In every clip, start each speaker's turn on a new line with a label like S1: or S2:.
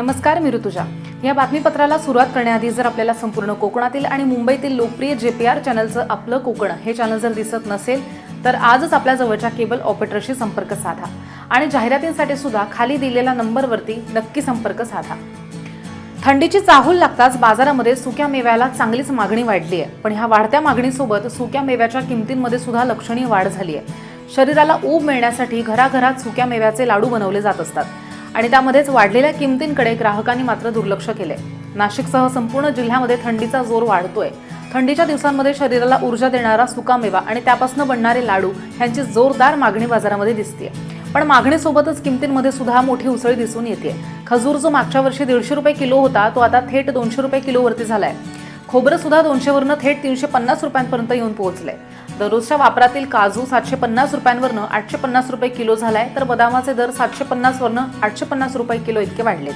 S1: नमस्कार मी ऋतुजा. या बातमीपत्राला सुरुवात करण्याआधी जर आपल्याला संपूर्ण कोकणातील आणि मुंबईतील लोकप्रिय जे पी आर चॅनलचं आपलं कोकण हे चॅनल जर दिसत नसेल तर आजच आपल्या जवळच्या केबल ऑपरेटरशी संपर्क साधा. आणि जाहिरातींसाठी सुद्धा खाली दिलेल्या नंबरवरती नक्की संपर्क साधा. थंडीची चाहूल लागताच बाजारामध्ये सुक्या मेव्याला चांगलीच मागणी वाढली आहे पण ह्या वाढत्या मागणीसोबत सुक्या मेव्याच्या किमतींमध्ये सुद्धा लक्षणीय वाढ झाली आहे शरीराला ऊब मिळण्यासाठी घराघरात सुक्या मेव्याचे लाडू बनवले जात असतात. आणि त्यामध्येच वाढलेल्या किमतींकडे ग्राहकांनी मात्र दुर्लक्ष केले नाशिकसह संपूर्ण जिल्ह्यामध्ये थंडीचा जोर वाढतोय. थंडीच्या दिवसांमध्ये शरीराला ऊर्जा देणारा सुकामेवा आणि त्यापासून बनणारे लाडू यांची जोरदार मागणी बाजारामध्ये दिसते पण मागणीसोबतच किमतींमध्ये सुद्धा मोठी उसळी दिसून येते खजूर जो मागच्या वर्षी दीडशे रुपये किलो होता तो आता थेट दोनशे रुपये किलोवरती झालाय. खोबरं सुद्धा दोनशेवरनं थेट तीनशे पन्नास रुपयांपर्यंत येऊन पोहोचलंय. दररोजच्या वापरातील काजू सातशे पन्नास रुपयांवरनं आठशे पन्नास रुपये किलो झालाय तर बदामाचे दर सातशे पन्नासवरनं आठशे पन्नास रुपये किलो इतके वाढलेत.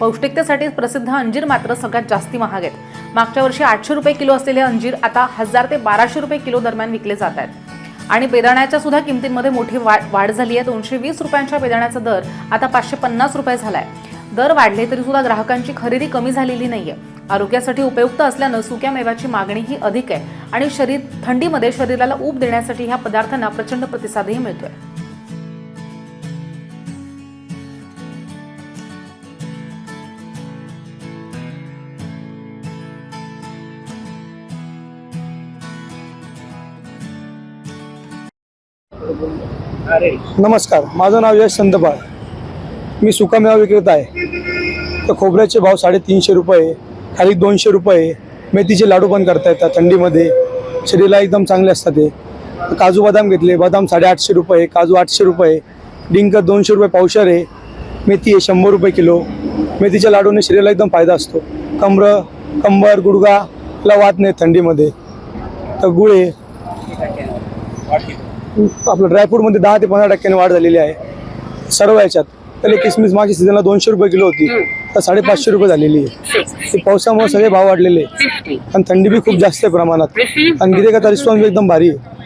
S1: पौष्टिकतेसाठी प्रसिद्ध अंजीर मात्र सगळ्यात जास्ती महाग आहेत. मागच्या वर्षी आठशे रुपये किलो असलेले अंजीर आता हजार ते बाराशे रुपये किलो दरम्यान विकले जात आहेत. आणि बेदाण्याच्या सुद्धा किमतींमध्ये मोठी वाढ वाढ झाली आहे दोनशे वीस रुपयांच्या बेदाण्याचा दर आता पाचशे पन्नास रुपये झालाय. दर वाढले तरी सुद्धा ग्राहकांची खरेदी कमी झालेली नाहीये. आरोग्यासाठी उपयुक्त असल्यानं सुक्या मेव्याची मागणीही अधिक आहे आणि शरीर थंडीमध्ये शरीराला ऊब देण्यासाठी ह्या पदार्थांना प्रचंड प्रतिसादही मिळतोय.
S2: नमस्कार माझं नाव यश संतपाळ मी सुकामेवा विक्रेता आहे. तर खोबऱ्याचे भाव साडेतीनशे रुपये खाली दोनशे रुपये. मेथीचे लाडू पण करता येतात थंडीमध्ये. शरीराला एकदम चांगले असतात ते. काजू बदाम घेतले बदाम साडेआठशे रुपये काजू आठशे रुपये. डिंक दोनशे रुपये पावशर आहे. मेथी आहे शंभर रुपये किलो. मेथीच्या लाडूने शरीराला एकदम फायदा असतो. कमर कंबर गुडघाला वाद नाही थंडीमध्ये. तर गुळ आहे. आपलं ड्रायफ्रूटमध्ये दहा ते पंधरा टक्क्याने वाढ झालेली आहे. सर्व याच्यात. पहिले किसमिस मागच्या सीझनला दोनशे रुपये किलो होती. तर साडेपाचशे रुपये झालेली आहे. ते पावसामुळे सगळे भाव वाढलेले. आणि थंडी बी खूप जास्त आहे प्रमाणात. आणि गिरेकाचा रिस्पॉन्स एकदम भारी आहे.